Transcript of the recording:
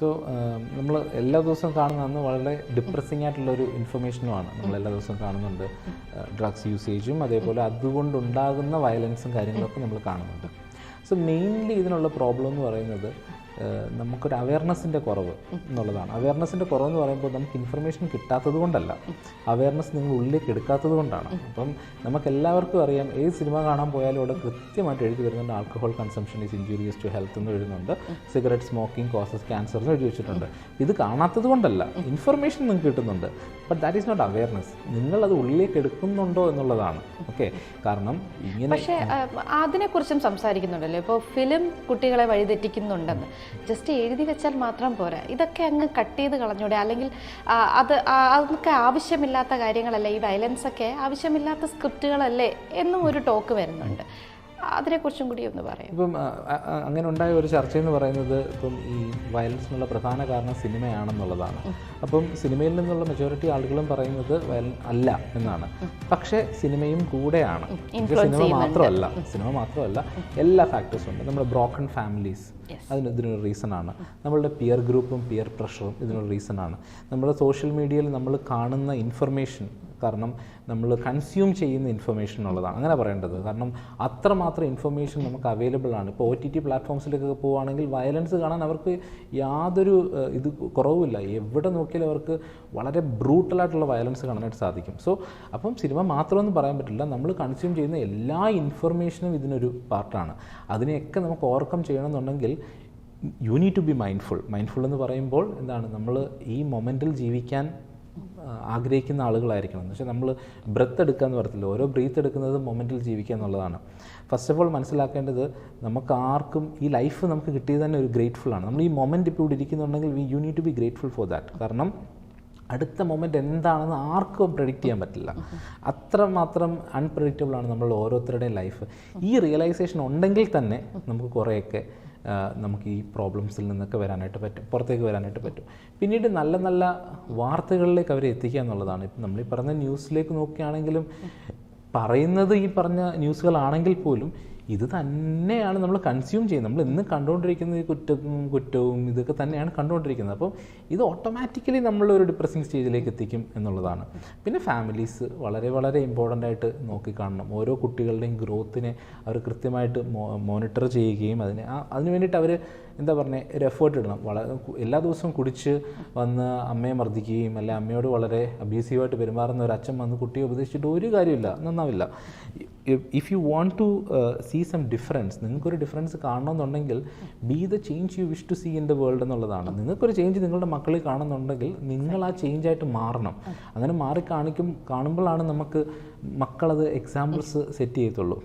So നമ്മൾ എല്ലാ ദിവസവും കാണുന്ന അന്ന് വളരെ ഡിപ്രസിംഗ് ആയിട്ടുള്ള ഒരു ഇൻഫർമേഷനുമാണ് നമ്മൾ എല്ലാ ദിവസവും കാണുന്നുണ്ട്. ഡ്രഗ്സ് യൂസേജും അതേപോലെ അതുകൊണ്ടുണ്ടാകുന്ന വയലൻസും കാര്യങ്ങളൊക്കെ നമ്മൾ കാണുന്നുണ്ട്. സോ മെയിൻലി ഇതിനുള്ള പ്രോബ്ലം എന്ന് പറയുന്നത് നമുക്കൊരു അവയർനെസ്സിന്റെ കുറവ് എന്നുള്ളതാണ്. അവയർനെസ്സിന്റെ കുറവെന്ന് പറയുമ്പോൾ നമുക്ക് ഇൻഫർമേഷൻ കിട്ടാത്തത് കൊണ്ടല്ല. അവയർനെസ് നിങ്ങൾ ഉള്ളിലേക്ക് എടുക്കാത്തത് കൊണ്ടാണ്. അപ്പം നമുക്ക് എല്ലാവർക്കും അറിയാം ഏത് സിനിമ കാണാൻ പോയാലും അവിടെ കൃത്യമായിട്ട് എഴുതി വരുന്നുണ്ട്. Alcohol consumption is injurious to health എന്ന് എഴുതുന്നുണ്ട്. സിഗരറ്റ് സ്മോക്കിംഗ് കോസസ് ക്യാൻസർ എന്ന് എഴുതി വെച്ചിട്ടുണ്ട്. ഇത് കാണാത്തത് കൊണ്ടല്ല. ഇൻഫർമേഷൻ നിങ്ങൾക്ക് കിട്ടുന്നുണ്ട്. But that is not awareness നിങ്ങൾ അത് ഉള്ളിലേക്ക് എടുക്കുന്നുണ്ടോ എന്നുള്ളതാണ്. ഓക്കെ കാരണം ഇങ്ങനെ പക്ഷേ അതിനെക്കുറിച്ചും സംസാരിക്കുന്നുണ്ടല്ലോ? ഇപ്പോൾ ഫിലിം കുട്ടികളെ വഴിതെറ്റിക്കുന്നുണ്ടെന്ന്. ജസ്റ്റ് എഴുതി വെച്ചാൽ മാത്രം പോരാ. ഇതൊക്കെ അങ്ങ് കട്ട് ചെയ്ത് കളഞ്ഞൂടെ. അല്ലെങ്കിൽ അത് അതൊക്കെ ആവശ്യമില്ലാത്ത കാര്യങ്ങളല്ലേ? ഈ വയലൻസ് ഒക്കെ ആവശ്യമില്ലാത്ത സ്ക്രിപ്റ്റുകളല്ലേ? എന്നും ഒരു ടോക്ക് വരുന്നുണ്ട്. അതിനെക്കുറിച്ചും കൂടി ഒന്ന് പറയാം. ഇപ്പം അങ്ങനെ ഉണ്ടായ ഒരു ചർച്ച എന്ന് പറയുന്നത് ഇപ്പം ഈ വയലൻസിനുള്ള പ്രധാന കാരണം സിനിമയാണെന്നുള്ളതാണ്. അപ്പം സിനിമയിൽ നിന്നുള്ള മെജോറിറ്റി ആളുകളും പറയുന്നത് വയലൻ അല്ല എന്നാണ്. പക്ഷേ സിനിമയും കൂടെയാണ്. സിനിമ മാത്രമല്ല സിനിമ മാത്രമല്ല എല്ലാ ഫാക്ടേഴ്സും ഉണ്ട്. നമ്മുടെ ബ്രോക്കൺ ഫാമിലീസ് അതിന് ഇതിനൊരു റീസണാണ് നമ്മളുടെ പിയർ ഗ്രൂപ്പും പിയർ പ്രഷറും ഇതിനൊരു റീസണാണ് നമ്മുടെ സോഷ്യൽ മീഡിയയിൽ നമ്മൾ കാണുന്ന ഇൻഫർമേഷൻ കാരണം നമ്മൾ കൺസ്യൂം ചെയ്യുന്ന ഇൻഫർമേഷൻ ഉള്ളതാണ്. അങ്ങനെ പറയേണ്ടത്. കാരണം അത്രമാത്രം ഇൻഫർമേഷൻ നമുക്ക് അവൈലബിൾ ആണ്. ഇപ്പോൾ ഒ ടി ടി പ്ലാറ്റ്ഫോംസിലേക്കൊക്കെ പോവുകയാണെങ്കിൽ വയലൻസ് കാണാൻ അവർക്ക് യാതൊരു ഇത് കുറവുമില്ല. എവിടെ നോക്കിയാലും അവർക്ക് വളരെ ബ്രൂട്ടലായിട്ടുള്ള വയലൻസ് കാണാനായിട്ട് സാധിക്കും. സോ അപ്പം സിനിമ മാത്രമൊന്നും പറയാൻ പറ്റില്ല. നമ്മൾ കൺസ്യൂം ചെയ്യുന്ന എല്ലാ ഇൻഫർമേഷനും ഇതിനൊരു പാർട്ടാണ് അതിനെയൊക്കെ നമുക്ക് ഓവർകം ചെയ്യണമെന്നുണ്ടെങ്കിൽ you need to be mindful mindful എന്ന് പറയുമ്പോൾ എന്താണ്? നമ്മൾ ഈ മൊമെന്റിൽ ജീവിക്കാൻ ആഗ്രഹിക്കുന്ന ആളുകളായിരിക്കണം. എന്ന് വെച്ചാൽ നമ്മൾ ബ്രത്ത് എടുക്കുക എന്ന് പറയത്തില്ല ഓരോ ബ്രീത്ത് എടുക്കുന്നത് മൊമെന്റിൽ ജീവിക്കുക എന്നുള്ളതാണ്. ഫസ്റ്റ് ഓഫ് ഓൾ മനസ്സിലാക്കേണ്ടത് നമുക്ക് ആർക്കും ഈ ലൈഫ് നമുക്ക് കിട്ടിയത് തന്നെ ഒരു ഗ്രേറ്റ്ഫുൾ ആണ്. നമ്മൾ ഈ മൊമെന്റ് ഇപ്പോൾ ഇവിടെ ഇരിക്കുന്നുണ്ടെങ്കിൽ we you need to be grateful for that കാരണം അടുത്ത മൊമെന്റ് എന്താണെന്ന് ആർക്കും പ്രഡിക്റ്റ് ചെയ്യാൻ പറ്റില്ല. അത്രമാത്രം അൺപ്രഡിക്റ്റബിൾ ആണ് നമ്മൾ ഓരോരുത്തരുടെയും ലൈഫ് ഈ റിയലൈസേഷൻ ഉണ്ടെങ്കിൽ തന്നെ നമുക്ക് കുറേയൊക്കെ നമുക്ക് ഈ പ്രോബ്ലംസിൽ നിന്നൊക്കെ വരാനായിട്ട് പറ്റും. പുറത്തേക്ക് വരാനായിട്ട് പറ്റും. പിന്നീട് നല്ല നല്ല വാർത്തകളിലേക്ക് അവരെ എത്തിക്കുക എന്നുള്ളതാണ്. ഇപ്പം നമ്മൾ ഈ പറഞ്ഞ ന്യൂസിലേക്ക് നോക്കുകയാണെങ്കിലും പറയുന്നത് ഈ പറഞ്ഞ ന്യൂസുകളാണെങ്കിൽ പോലും ഇത് തന്നെയാണ് നമ്മൾ കൺസ്യൂം ചെയ്യുന്നത്. നമ്മൾ ഇന്ന് കണ്ടുകൊണ്ടിരിക്കുന്ന ഈ കുറ്റവും കുറ്റവും ഇതൊക്കെ തന്നെയാണ് കണ്ടുകൊണ്ടിരിക്കുന്നത്. അപ്പം ഇത് ഓട്ടോമാറ്റിക്കലി നമ്മളൊരു ഡിപ്രസിങ് സ്റ്റേജിലേക്ക് എത്തിക്കും എന്നുള്ളതാണ്. പിന്നെ ഫാമിലീസ് വളരെ വളരെ ഇമ്പോർട്ടന്റ് ആയിട്ട് നോക്കിക്കാണണം. ഓരോ കുട്ടികളുടെയും ഗ്രോത്തിനെ അവർ കൃത്യമായിട്ട് മോണിറ്റർ ചെയ്യുകയും അതിന് അതിന് വേണ്ടിയിട്ട് അവർ എന്താ പറഞ്ഞത് ഒരു എഫേർട്ട് ഇടണം. വളരെ എല്ലാ ദിവസവും കുടിച്ച് വന്ന് അമ്മയെ മർദ്ദിക്കുകയും അല്ലെ അമ്മയോട് വളരെ അബ്യൂസീവായിട്ട് പെരുമാറുന്ന ഒരു അച്ഛൻ വന്ന് കുട്ടിയെ ഉപദേശിച്ചിട്ട് ഒരു കാര്യമില്ല നന്നാവില്ല. If you want to see some difference നിങ്ങൾക്കൊരു difference കാണണമെന്നുണ്ടെങ്കിൽ be the change you wish to see in the world എന്നുള്ളതാണ്. നിങ്ങൾക്കൊരു ചേഞ്ച് നിങ്ങളുടെ മക്കളിൽ കാണുന്നുണ്ടെങ്കിൽ നിങ്ങൾ ആ ചേഞ്ച് ആയിട്ട് മാറണം. അങ്ങനെ മാറി കാണിക്കും കാണുമ്പോഴാണ് നമുക്ക് മക്കളത് എക്സാമ്പിൾസ് സെറ്റ് ചെയ്യത്തുള്ളൂ.